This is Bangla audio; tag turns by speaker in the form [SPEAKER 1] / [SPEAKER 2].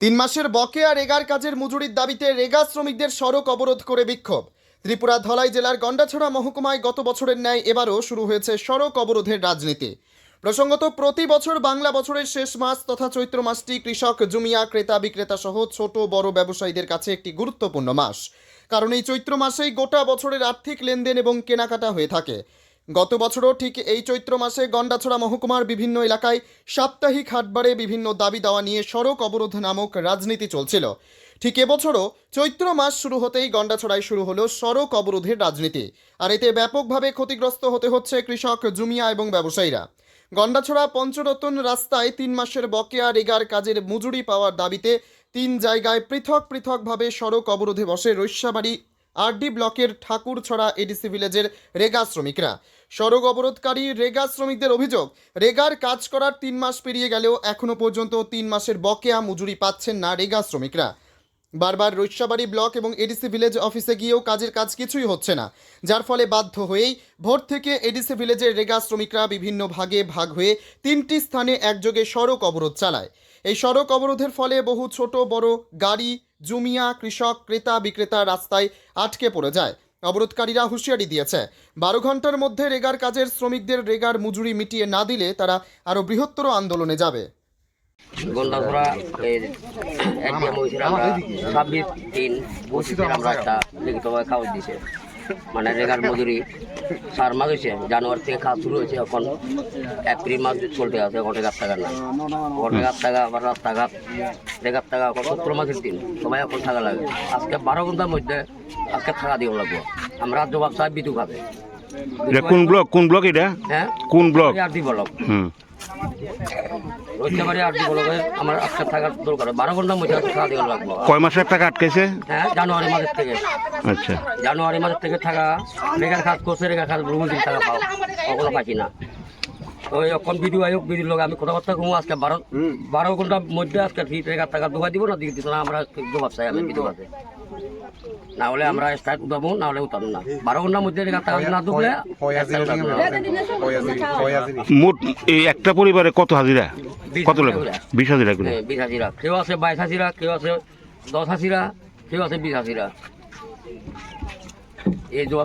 [SPEAKER 1] তিন মাসের বকেয়া রেগার কাজের মজুরির দাবিতে রেগা শ্রমিকদের সড়ক অবরোধ করে বিক্ষোভ। ত্রিপুরা ধলাই জেলার গন্ডাছড়া মহকুমায় গত বছরের ন্যায় এবারও শুরু হয়েছে সড়ক অবরোধের রাজনীতি। প্রসঙ্গত, প্রতি বছর বাংলা বছরের শেষ মাস তথা চৈত্র মাসটি কৃষক, জুমিয়া, ক্রেতা বিক্রেতা সহ ছোট বড় ব্যবসায়ীদের কাছে একটি গুরুত্বপূর্ণ মাস। কারণ এই চৈত্র মাসেই গোটা বছরের আর্থিক লেনদেন এবং কেনাকাটা হয়ে থাকে। গত বছরও ঠিক এই চৈত্র মাসে গন্ডাছড়া মহকুমার বিভিন্ন এলাকায় সাপ্তাহিক হাটবারে বিভিন্ন দাবি দাওয়া নিয়ে সড়ক অবরোধ নামক রাজনীতি চলছিল। ঠিক এবছরও চৈত্র মাস শুরু হতেই গন্ডাছড়ায় শুরু হলো সড়ক অবরোধের রাজনীতি। আর এতে ব্যাপকভাবে ক্ষতিগ্রস্ত হতে হচ্ছে কৃষক, জুমিয়া এবং ব্যবসায়ীরা। গন্ডাছড়া পঞ্চরতন রাস্তায় তিন মাসের বকেয়া রেগার কাজের মজুরি পাওয়ার দাবিতে তিন জায়গায় পৃথক পৃথকভাবে সড়ক অবরোধে বসে রৈস্যাবাড়ি আরডি ব্লকের ঠাকুরছড়া এডিসি ভিলেজের রেগা শ্রমিকরা। সড়ক অবরোধকারী রেগা শ্রমিকদের অভিযোগ, রেগার কাজ করার তিন মাস পেরিয়ে গেলেও এখনও পর্যন্ত তিন মাসের বকেয়া মজুরি পাচ্ছেন না রেগা শ্রমিকরা। বারবার রৈশাবাড়ি ব্লক এবং এডিসি ভিলেজ অফিসে গিয়েও কাজের কাজ কিছুই হচ্ছে না। যার ফলে বাধ্য হয়েই ভোর থেকে এডিসি ভিলেজের রেগা শ্রমিকরা বিভিন্ন ভাগে ভাগ হয়ে তিনটি স্থানে একযোগে সড়ক অবরোধ চালায়। এই সড়ক অবরোধের ফলে বহু ছোট, বড় গাড়ি, জুমিয়া, কৃষক, ক্রেতা, বিক্রেতা রাস্তায় আটকে পড়ে যায়। অবরোধকারীরা হুঁশিয়ারি দিয়েছে, বারো ঘণ্টার মধ্যে রেগার কাজের শ্রমিকদের রেগার মজুরি মিটিয়ে না দিলে তারা আরও বৃহত্তর আন্দোলনে যাবে।
[SPEAKER 2] গন্ডাছড়া এর এটিএম হয়েছিল আমরা ছাব্বিশ পঁচিশে আমরা একটা লিখিতভাবে দিছে মানে রেগার মজুরি চার মাস হয়েছে জানুয়ারি থেকে কাজ শুরু হয়েছে এখন। এপ্রিল মাস চলতে আছে এখন রেগার টাকা না এখন রেগার টাকা আবার রাস্তাঘাট। রেগার টাকা এখন সত্তর মাসের দিন। সবাই এখন টাকা লাগে। আজকে বারো ঘণ্টার মধ্যে আজকে টাকা দিয়ে লাগবো। আমরা জবাব চাই বিদ্যুৎ খাবে
[SPEAKER 3] কোন ব্লক? কোন ব্লক এটা?
[SPEAKER 2] হ্যাঁ?
[SPEAKER 3] কোন ব্লক?
[SPEAKER 2] আর দিব বলক।
[SPEAKER 3] হুম।
[SPEAKER 2] আর দিব আমার আজকে থাকার দরকার। বারো ঘণ্টার মধ্যে লাগবো।
[SPEAKER 3] কয় মাসের টাকা আটকেছে
[SPEAKER 2] হ্যাঁ জানুয়ারি মাসের থেকে।
[SPEAKER 3] আচ্ছা।
[SPEAKER 2] জানুয়ারি মাসের থেকে থাকা করছে রেগার কাজ রুমুদিন টাকা পাও। কখনো পাচ্ছি না। ওই এখন ভিডিও আয়োগ ভিডিওর লোক আমি কথাবার্তা কমু আজকে বারো বারো ঘণ্টার মধ্যে আজকে ঠিক রেগার টাকা দোকা দিব না দিকে দিত না আমরা জবাব চাই আমি আছে না হলে আমরা স্ট্রাইক উঠাবো নাহলে উঠাবো না। বারো ঘণ্টার মধ্যে না ঢুকলে
[SPEAKER 3] মোট এই একটা পরিবারে কত হাজিরা?
[SPEAKER 2] বিশ
[SPEAKER 3] কত
[SPEAKER 2] লাগবে।
[SPEAKER 3] বিশ হাজিরা করে।
[SPEAKER 2] বিশ হাজিরা। কেউ আছে বাইশ হাজিরা কেউ আছে দশ হাজিরা কেউ আছে বিশ হাজিরা। এই জবাব